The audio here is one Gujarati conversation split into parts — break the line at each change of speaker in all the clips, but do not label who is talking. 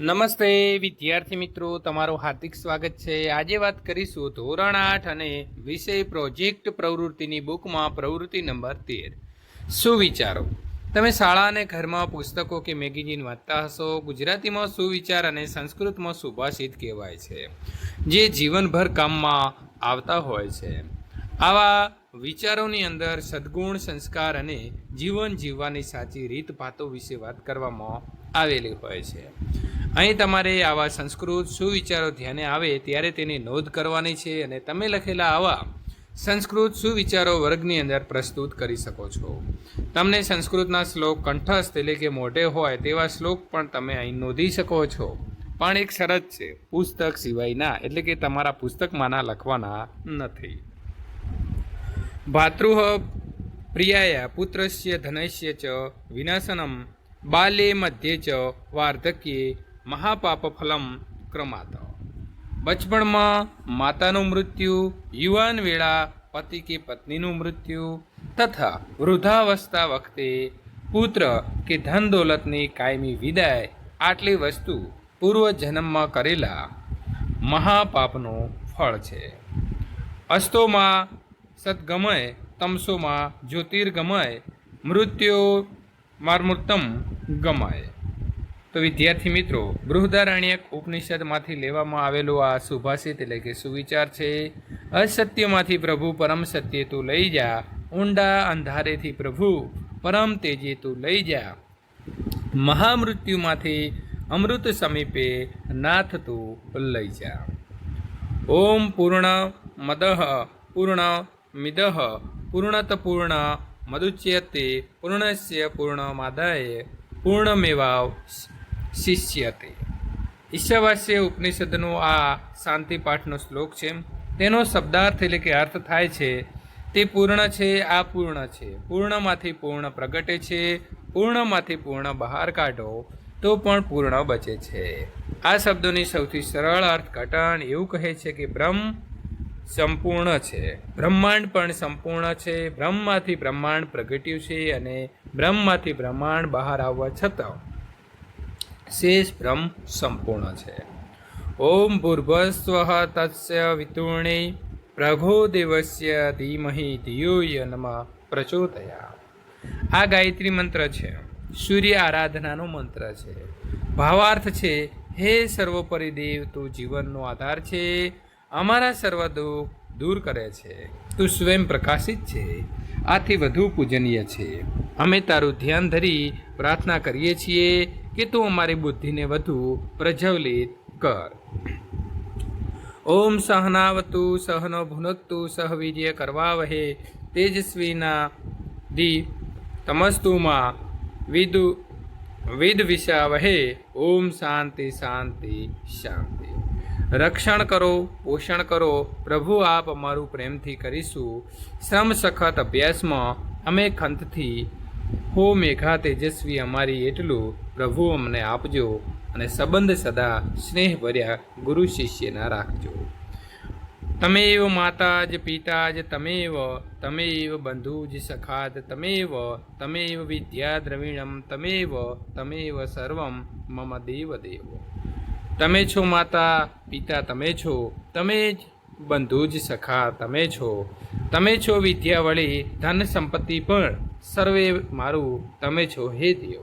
નમસ્તે વિદ્યાર્થી મિત્રો, તમારું હાર્દિક સ્વાગત છે. આજે વાત કરીશું ધોરણ આઠ અને વિષય પ્રોજેક્ટ પ્રવૃત્તિની બુકમાં પ્રવૃત્તિ નંબર તેર. સુવિચારો તમે શાળા અને ઘરમાં પુસ્તકો કે મેગેઝિન વાંચતા હશો? ગુજરાતીમાં સુવિચાર અને સંસ્કૃતમાં સુભાષિત કહેવાય છે? જે જીવનભર કામમાં આવતા હોય છે. આવા વિચારોની અંદર સદ્ગુણ, સંસ્કાર અને જીવન જીવવાની સાચી રીત ભાતો વિશે વાત કરવામાં આવેલી હોય છે. અહીં તમારે આવા સંસ્કૃત સુવિચારો ધ્યાને આવે ત્યારે તેની નોંધ કરવાની છે અને તમે લખેલા આવા સંસ્કૃત સુવિચારો વર્ગની અંદર પ્રસ્તુત કરી શકો છો. તમને સંસ્કૃતના શ્લોક કંઠસ્થ એટલે કે મોઢે હોય તેવા શ્લોક પણ તમે અહીં નોંધી શકો છો. પણ એક શરત છે, પુસ્તક સિવાયના, એટલે કે તમારા પુસ્તકમાંના લખવાના નથી. ભાતૃહ પ્રિયાય પુત્રસ્ય ધનસ્ય ચ વિનાશનમ બાલે મધ્યે ચ વાર્ધક્યે મહાપાપફલમ ક્રમાત. બચપણમાં માતાનું મૃત્યુ, યુવાન વેળા પતિ કે પત્નીનું મૃત્યુ, તથા વૃદ્ધાવસ્થા વખતે પુત્ર કે ધન દોલતની કાયમી વિદાય, આટલી વસ્તુ પૂર્વ જન્મમાં કરેલા મહાપાપનું ફળ છે. અસ્તોમાં સદગમય, તમસોમાં જ્યોતિર્ગમય, મૃત્યો મારમૃતમ ગમાય. તો વિદ્યાર્થી મિત્રો, બૃહદારણ્યક ઉપનિષદમાંથી લેવામાં આવેલો આ સુભાષિત એટલે કે સુવિચાર છે. અસત્યમાંથી પ્રભુ પરમ સત્ય તું લઈ જા, ઊંડા અંધારેથી પ્રભુ પરમ તેજે તું લઈ જા. મહામૃત્યુમાંથી અમૃત સમીપે નાથ તું લઈ જા. ઓમ પૂર્ણ મદહ, પૂર્ણ મિદહ પૂર્ણત પૂર્ણ મદુચ્યતે, પૂર્ણસ્ય પૂર્ણમાદાય, પૂર્ણમેવાવ શિષ્યતે. ઈશાવાસ્ય ઉપનિષદનો આ શાંતિ પાઠનો શ્લોક છે. તેનો શબ્દાર્થ એટલે કે અર્થ થાય છે, તે પૂર્ણ છે આ પૂર્ણ છે. પૂર્ણમાંથી પૂર્ણ પ્રગટે છે, પૂર્ણમાંથી પૂર્ણ બહાર કાઢો, તો પણ પૂર્ણ બચે છે. આ શબ્દોની સૌથી સરળ અર્થ ઘટાણ એવું કહે છે કે બ્રહ્મ સંપૂર્ણ છે. બ્રહ્માંડ પણ સંપૂર્ણ છે, બ્રહ્મમાંથી બ્રહ્માંડ પ્રગટ્યું છે અને બ્રહ્મમાંથી બ્રહ્માંડ બહાર આવવા છતાં શેષ બ્રહ્મ સંપૂર્ણ છે ઓમ ભૂર્ભસ્વ તસ્ય વિતુર્ણે પ્રભો દેવસ્ય ધીમહી ધિયો નમ પ્રચોદયા આ ગાયત્રી મંત્ર છે સૂર્ય આરાધનાનો મંત્ર છે ભાવાર્થ છે હે સર્વોપરી દેવ તું જીવનનો આધાર છે અમારા સર્વ દુઃખ દૂર કરે છે તું સ્વયં પ્રકાશિત છે આથી વધુ પૂજનીય છે। અમે તારું ધ્યાન ધરી પ્રાર્થના કરીએ છીએ કે તું અમારી બુદ્ધિને વધુ પ્રજ્વલિત કર. ઓમ સહનાવતુ, સહનો ભુનક્તુ સહ કરવા કરવાવહે, તેજસ્વીના દી તમસ્તુમાં વિદુ વિદ વિષાવહે ઓમ શાંતિ શાંતિ શાંતિ. રક્ષણ કરો, પોષણ કરો, પ્રભુ આપ અમારું પ્રેમથી કરીશું. શ્રમ સખત અભ્યાસમાં અમે ખંતથી હો મેઘા તેજસ્વી અમારી એટલું પ્રભુ અમને આપજો અને સંબંધ સદા સ્નેહ ભર્યા ગુરુ શિષ્યના રાખજો. તમેવ માતા જ પિતા જ તમેવ તમેવ બંધુ જ સખાદ તમેવ તમેવ વિદ્યા દ્રવિણમ તમેવ તમેવ સર્વમ મમ દેવ દેવ તમે છો માતા, પિતા તમે છો, તમે જ બંધુ જ સખા તમે છો તમે છો વિદ્યા વળી ધન સંપત્તિ પણ સર્વે મારું, તમે છો હે દેવ.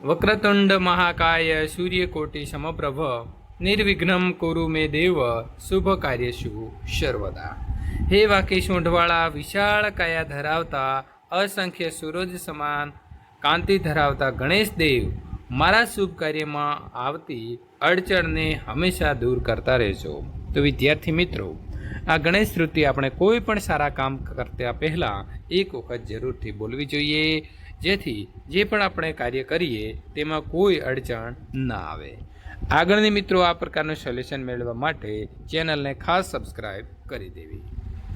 વક્રતુંડ મહાકાય સૂર્યકોટી સમપ્રભ, નિર્વિઘ્નમ કુરુ મે દેવ શુભ કાર્યશુ સર્વદા હે વાકી સૂંઢવાળા વિશાળ કાયા ધરાવતા, અસંખ્ય સૂરજ સમાન કાંતિ ધરાવતા ગણેશ દેવ, મારા શુભ કાર્યમાં આવતી અડચણને હંમેશા દૂર કરતા રહેજો. તો વિદ્યાર્થી મિત્રો આ ગણેશ સ્તુતિ આપણે કોઈ પણ સારા કામ કરતા પહેલાં એક વખત જરૂરથી બોલવી જોઈએ, જેથી જે પણ આપણે કાર્ય કરીએ તેમાં કોઈ અડચણ ના આવે. આગળની મિત્રો આ પ્રકારનું સોલ્યુશન મેળવવા માટે ચેનલને ખાસ સબસ્ક્રાઈબ કરી દેવી.